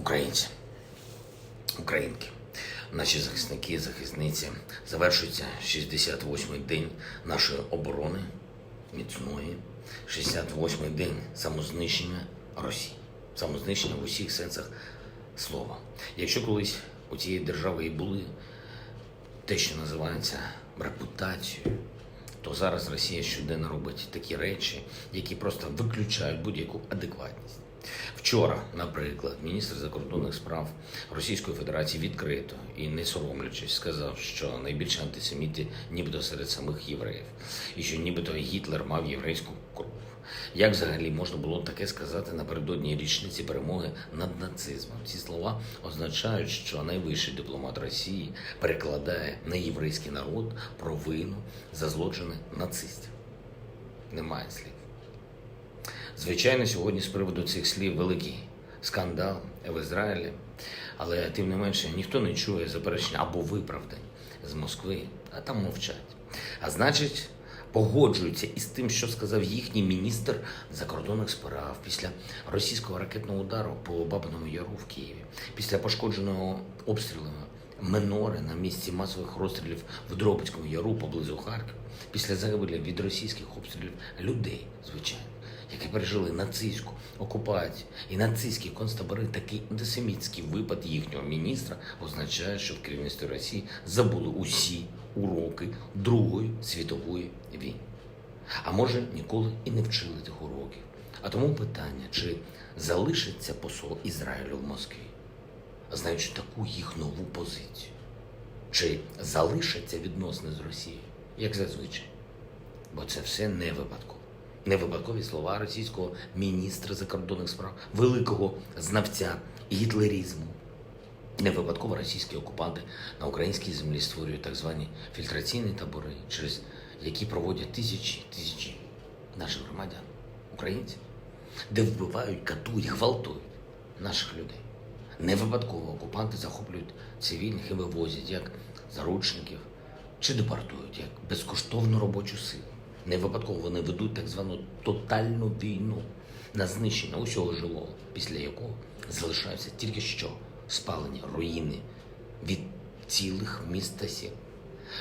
Українці, українки, наші захисники, захисниці, завершується 68-й день нашої оборони. Міцної, 68-й день самознищення Росії, самознищення в усіх сенсах слова. Якщо колись у цієї держави і були те, що називається репутацією, то зараз Росія щоденно робить такі речі, які просто виключають будь-яку адекватність. Вчора, наприклад, міністр закордонних справ Російської Федерації відкрито і не соромлячись сказав, що найбільше антисеміти нібито серед самих євреїв, і що нібито Гітлер мав єврейську кров. Як взагалі можна було таке сказати напередодні річниці перемоги над нацизмом? Ці слова означають, що найвищий дипломат Росії перекладає на єврейський народ провину за злочини нацистів. Немає слів. Звичайно, сьогодні з приводу цих слів великий скандал в Ізраїлі, але тим не менше ніхто не чує заперечень або виправдань з Москви, а там мовчать. А значить, погоджуються із тим, що сказав їхній міністр закордонних справ після російського ракетного удару по Бабиному Яру в Києві, після пошкодженого обстрілами Минори на місці масових розстрілів в Дробицькому яру поблизу Харкова, після загибелі від російських обстрілів людей, звичайно, які пережили нацистську окупацію. І нацистські концтабори, такий антисемітський випад їхнього міністра означає, що в керівництві Росії забули усі уроки Другої світової війни. А може ніколи і не вчили тих уроків. А тому питання, чи залишиться посол Ізраїлю в Москві? знаючи таку їх нову позицію. Чи залишаться відносини з Росією, як зазвичай? Бо це все не випадково. Не випадкові слова російського міністра закордонних справ, великого знавця гітлерізму. Не випадково російські окупанти на українській землі створюють так звані фільтраційні табори, через які проводять тисячі тисячі наших громадян, українців, де вбивають, катують, гвалтують наших людей. Не випадково окупанти захоплюють цивільних і вивозять як заручників чи депортують як безкоштовну робочу силу. Не випадково вони ведуть так звану тотальну війну на знищення усього живого, після якого залишаються тільки що спалені руїни від цілих міст та сіл.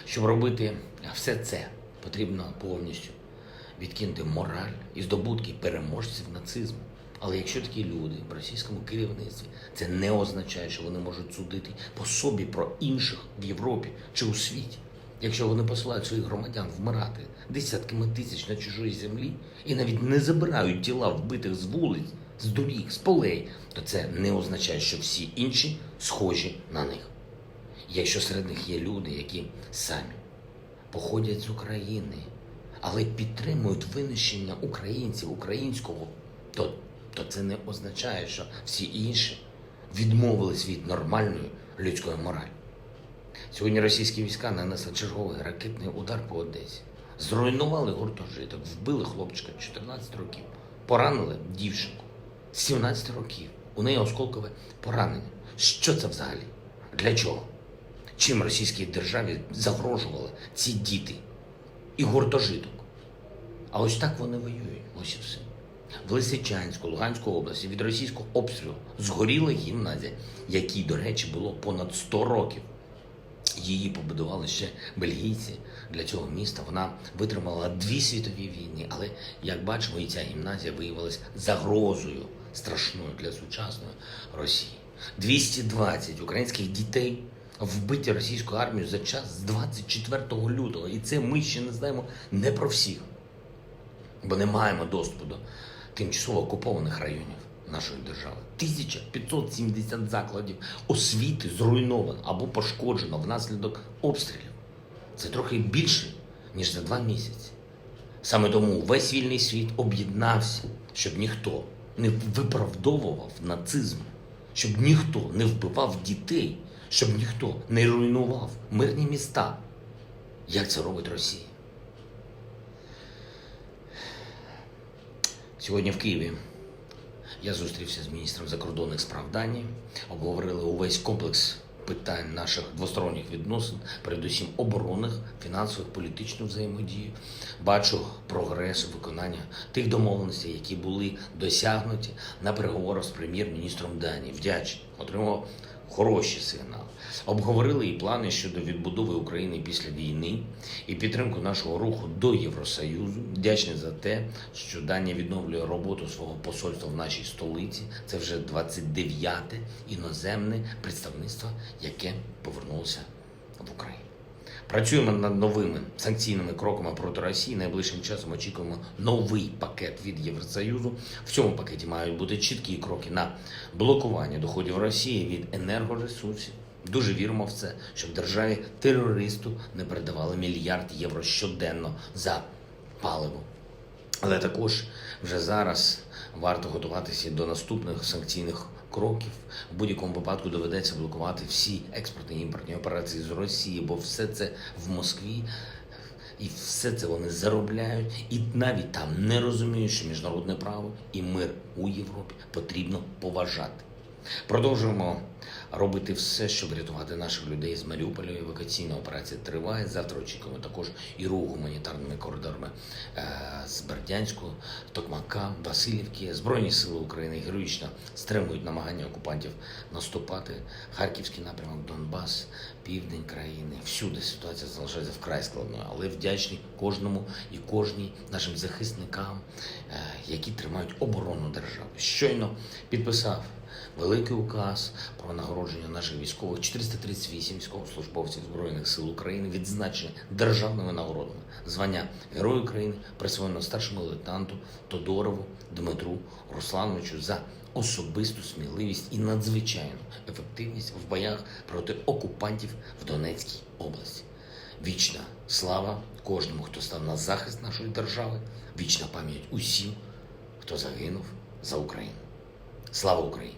Щоб робити все це, потрібно повністю відкинути мораль і здобутки переможців нацизму. Але якщо такі люди в російському керівництві, це не означає, що вони можуть судити по собі про інших в Європі чи у світі. Якщо вони посилають своїх громадян вмирати десятками тисяч на чужій землі і навіть не забирають тіла вбитих з вулиць, з доріг, з полей, то це не означає, що всі інші схожі на них. Якщо серед них є люди, які самі походять з України, але підтримують винищення українців, українського, то, то це не означає, що всі інші відмовились від нормальної людської моралі. Сьогодні російські війська нанесли черговий ракетний удар по Одесі. Зруйнували гуртожиток, вбили хлопчика 14 років, поранили дівчинку 17 років. У неї осколкове поранення. Що це взагалі? Для чого? Чим російській державі загрожували ці діти і гуртожиток? А ось так вони воюють. Ось і все. В Лисичанську, Луганську області від російського обстрілу згоріла гімназія, якій, до речі, було понад 100 років. Її побудували ще бельгійці для цього міста. Вона витримала дві світові війни, але як бачимо, і ця гімназія виявилась загрозою страшною для сучасної Росії. 220 українських дітей вбиті російською армією за час з 24 лютого. І це ми ще не знаємо не про всіх, бо не маємо доступу до тимчасово окупованих районів нашої держави. 1570 закладів освіти зруйновано або пошкоджено внаслідок обстрілів. Це трохи більше, ніж за два місяці. Саме тому весь вільний світ об'єднався, щоб ніхто не виправдовував нацизм, щоб ніхто не вбивав дітей, щоб ніхто не руйнував мирні міста. Як це робить Росія? Сьогодні в Києві я зустрівся з міністром закордонних справ Данії, обговорили увесь комплекс питань наших двосторонніх відносин, передусім оборонних, фінансових, політичних взаємодію. Бачу прогрес виконання тих домовленостей, які були досягнуті на переговорах з прем'єр-міністром Данії. Вдячний, отримав хороші сигнали. Обговорили і плани щодо відбудови України після війни і підтримку нашого руху до Євросоюзу. Вдячний за те, що Данія відновлює роботу свого посольства в нашій столиці. Це вже 29-те іноземне представництво, яке повернулося в Україну. Працюємо над новими санкційними кроками проти Росії. Найближчим часом очікуємо новий пакет від Євросоюзу. В цьому пакеті мають бути чіткі кроки на блокування доходів Росії від енергоресурсів. Дуже віримо в це, щоб державі терористу не передавали мільярд євро щоденно за паливо. Але також вже зараз варто готуватися до наступних санкційних кроків. В будь-якому випадку доведеться блокувати всі експортні імпортні операції з Росії, бо все це в Москві. І все це вони заробляють, і навіть там не розуміють, що міжнародне право і мир у Європі потрібно поважати. Продовжуємо робити все, щоб рятувати наших людей з Маріуполя. Евакуаційна операція триває. Завтра очікуємо також і рух гуманітарними коридорами е, з Бердянську, Токмака, Васильівки. Збройні сили України героїчно стримують намагання окупантів наступати. Харківський напрямок, Донбас, південь країни. Всюди ситуація залишається вкрай складною, але вдячні кожному і кожній нашим захисникам, е, які тримають оборону держави. Щойно підписав великий указ про нагородження наших військових 438 військовослужбовців Збройних сил України відзначені державними нагородами. Звання Герою України присвоєно старшому лейтенанту Тодорову Дмитру Руслановичу за особисту сміливість і надзвичайну ефективність в боях проти окупантів в Донецькій області. Вічна слава кожному, хто став на захист нашої держави, вічна пам'ять усім, хто загинув за Україну. Слава Україні!